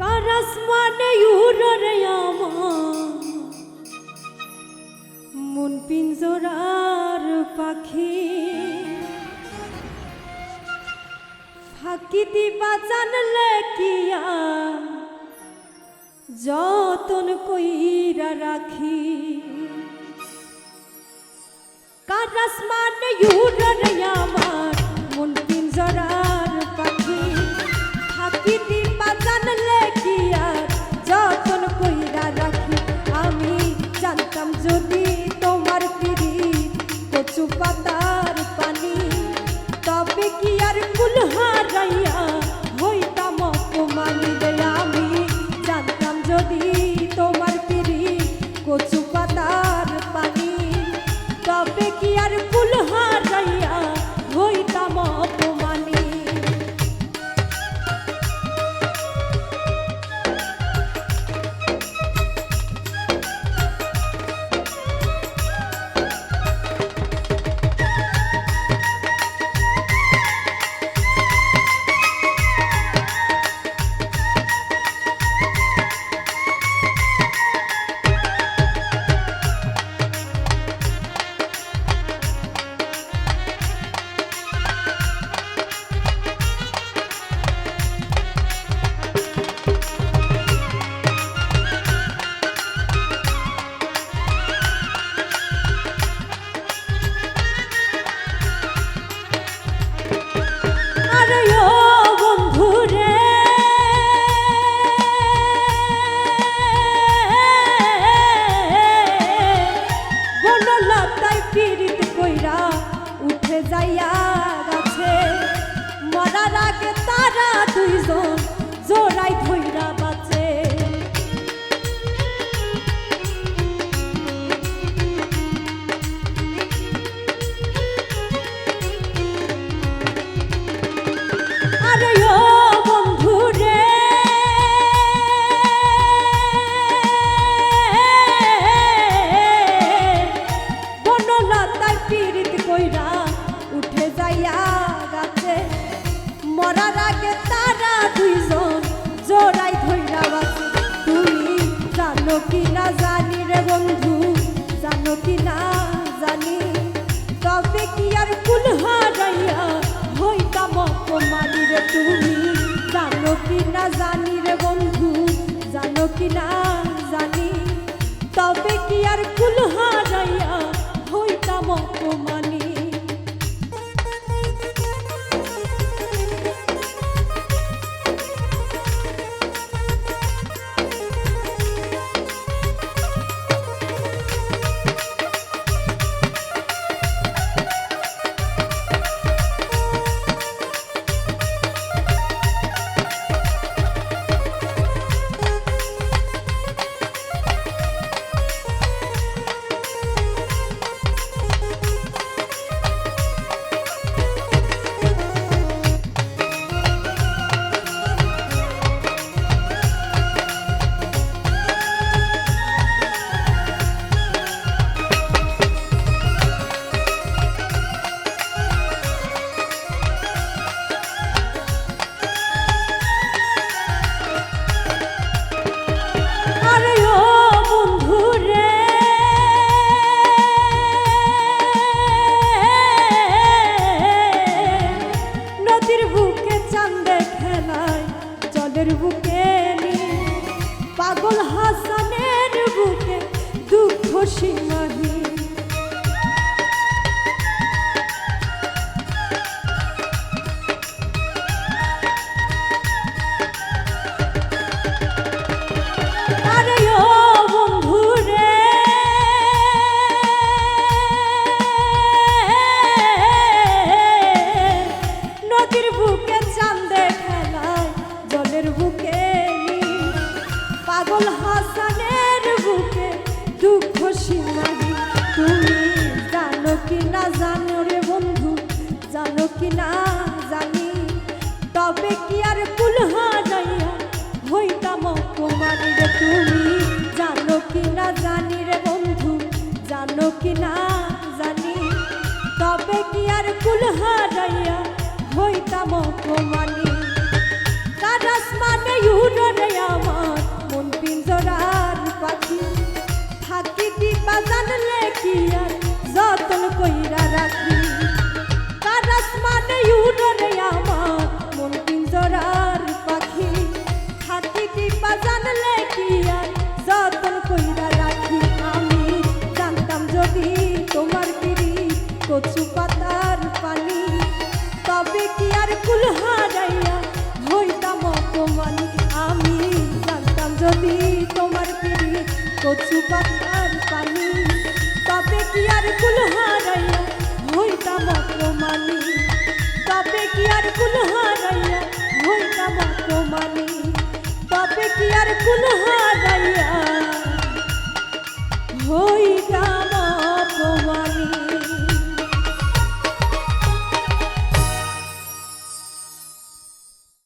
কারাসমানে ইউররে আমার। মন পিঞ্জরার পাখি। ফাঁকি দিবা জানলে কিয়া যতন কইরা রাখি। কারাসমানে ইউর কিনা জানি তবে কি আর হলো কি না জানি, তবে কি আর কুলহা যাইয়া হইতাম কুমারী রে তুমি? জানো কি না জানি রে বন্ধু, জানো কি না জানি, তবে কি আর কুলহা যাইয়া হইতাম কুমারী কারাস মানে ইউরে আমার মন পিঞ্জরার পাখি। থাকি দিবা জানলে কি আর যতন কইরা রাখি? উড়রে আমার মন পিঞ্জরার পাখি হাতি টিপা জানলে কি আর যতন কইরা রাখি আমি জানতাম যদি তোমার পিড়ি কচু পাতার পানি তবে কি আর কুল হারাইয়া হইতাম অপমানি আমি জানতাম যদি তোমার পিড়ি কচু তবে কি আর কুল হারাইয়া হইতাম অপমানি তবে কি আর কুল